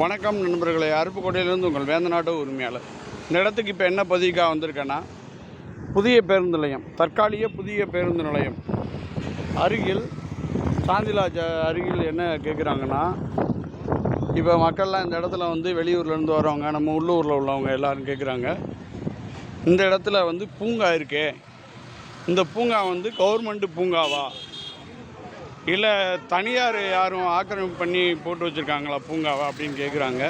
வணக்கம் நண்பர்களே. அருப்புக்கோட்டையிலேருந்து உங்கள் வேந்தநாடு உரிமையாளர். இந்த இடத்துக்கு இப்போ என்ன பதிவுக்காக வந்திருக்கேன்னா புதிய பேருந்து நிலையம் தற்காலிக புதிய பேருந்து நிலையம். அருகில் சாந்திலாஜ் அருகில் என்ன கேட்குறாங்கன்னா இப்போ மக்கள்லாம் இந்த இடத்துல வந்து வெளியூர்லேருந்து வரவங்க நம்ம உள்ளூரில் உள்ளவங்க எல்லாரும் கேட்குறாங்க இந்த இடத்துல வந்து பூங்கா இருக்கே. இந்த பூங்கா வந்து கவர்மெண்ட்டு பூங்காவா? இல்லை தனியார் யாரும் ஆக்கிரமிப்பு பண்ணி போட்டு வச்சுருக்காங்களா? பூங்காவை? அப்படின்னு கேட்குறாங்க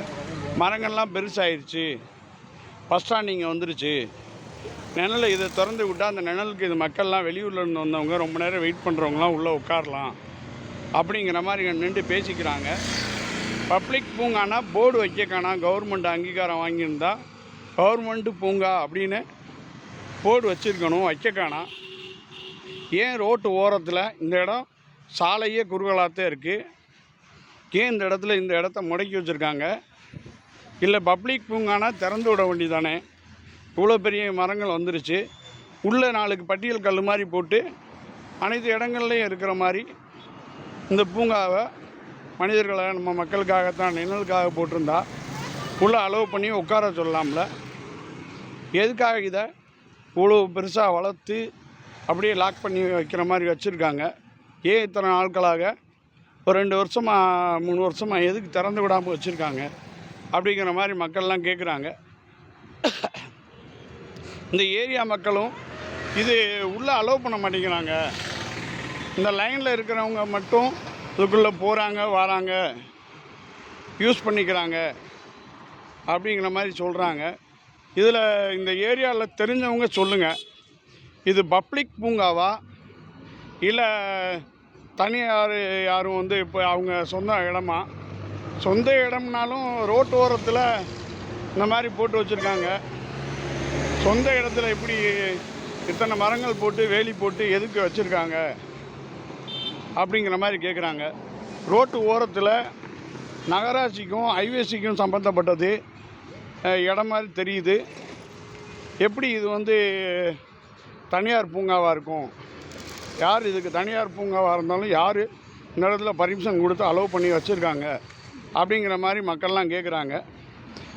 மரங்கள்லாம் பெருசாயிருச்சு. பஸ் ஸ்டாண்ட் இங்கே வந்துருச்சு. நிழல் இதை திறந்து விட்டால் அந்த நிழலுக்கு இது மக்கள்லாம் வெளியூரில் இருந்து வந்தவங்க ரொம்ப நேரம் வெயிட் பண்ணுறவங்களாம் உள்ளே உட்காரலாம். அப்படிங்கிற மாதிரி நின்று பேசிக்கிறாங்க. பப்ளிக் பூங்கானா போர்டு வைக்க காணாம் கவர்மெண்ட் அங்கீகாரம் வாங்கியிருந்தா கவர்மெண்ட்டு பூங்கா அப்படின்னு போர்டு வச்சுருக்கணும் வைக்க காணாம் ஏன் ரோட்டு ஓரத்தில்? இந்த இடம் சாலையே குறுகலாகத்தே இருக்குது ஏன் இந்த இடத்துல இந்த இடத்த முடக்கி வச்சுருக்காங்க? இல்லை பப்ளிக் பூங்கானா திறந்து விட வேண்டியதானே? இவ்வளோ பெரிய மரங்கள் வந்துருச்சு. உள்ளே நாளுக்கு பட்டியல் கல் மாதிரி போட்டு அனைத்து இடங்கள்லையும் இருக்கிற மாதிரி இந்த பூங்காவை மனிதர்களை நம்ம மக்களுக்காகத்தான் நிழலுக்காக போட்டிருந்தா உள்ளே அலோவ் பண்ணி உட்கார சொல்லலாம்ல எதுக்காக இதை இவ்வளோ பெருசாக வளர்த்து அப்படியே லாக் பண்ணி வைக்கிற மாதிரி வச்சுருக்காங்க? ஏன் இத்தனை நாட்களாக? ஒரு ரெண்டு வருஷமாக மூணு வருஷமாக எதுக்கு திறந்து விடாமல் வச்சுருக்காங்க? அப்படிங்கிற மாதிரி மக்கள்லாம் கேட்குறாங்க இந்த ஏரியா மக்களும் இது உள்ளே அலோவ் பண்ண மாட்டேங்கிறாங்க. இந்த லைனில் இருக்கிறவங்க மட்டும் இதுக்குள்ளே போகிறாங்க வராங்க யூஸ் பண்ணிக்கிறாங்க அப்படிங்கிற மாதிரி சொல்கிறாங்க இதில் இந்த ஏரியாவில் தெரிஞ்சவங்க சொல்லுங்கள் இது பப்ளிக் பூங்காவா? இல்லை தனியார் யாரும் வந்து இப்போ அவங்க சொந்த இடமா? சொந்த இடம்னாலும் ரோட்டு ஓரத்தில் இந்த மாதிரி போட்டு வச்சுருக்காங்க. சொந்த இடத்துல இப்படி இத்தனை மரங்கள் போட்டு வேலி போட்டு எதுக்கு வச்சுருக்காங்க? அப்படிங்கிற மாதிரி கேட்குறாங்க. ரோட்டு ஓரத்தில் நகராட்சிக்கும் ஐவேசிக்கும் சம்மந்தப்பட்டது இடம் மாதிரி தெரியுது. எப்படி இது வந்து தனியார் பூங்காவாக இருக்கும்? யார் இதுக்கு தனியார் பூங்காவாக இருந்தாலும் யார் இந்த இடத்துல பர்மிஷன் கொடுத்து அலோவ் பண்ணி வச்சுருக்காங்க அப்படிங்கிற மாதிரி மக்கள்லாம் கேட்குறாங்க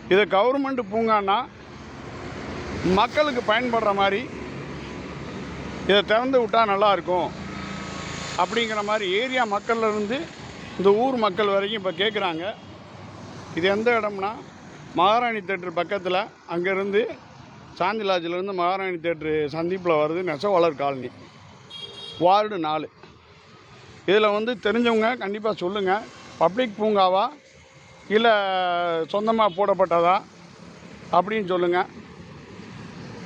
இது கவர்மெண்ட் பூங்கானா மக்களுக்கு பயன்படுற மாதிரி இதை திறந்து விட்டால் நல்லாயிருக்கும் அப்படிங்கிற மாதிரி ஏரியா மக்கள்லேருந்து இந்த ஊர் மக்கள் வரைக்கும் இப்போ கேட்குறாங்க இது எந்த இடம்னா மகாராணி தேட்டர் பக்கத்தில் அங்கேருந்து சாந்தி லாட்ஜிலேருந்து மகாராணி தேட்ரு சந்திப்பில் வருது நெசவாளர் காலனி. வார்டு நாலு. இதில் வந்து தெரிஞ்சவங்க கண்டிப்பாக சொல்லுங்கள் பப்ளிக் பூங்காவா? இல்லை சொந்தமாக போடப்பட்டதா? அப்படின்னு சொல்லுங்கள்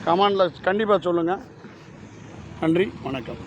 கமாண்டில் கண்டிப்பாக சொல்லுங்கள் நன்றி வணக்கம்.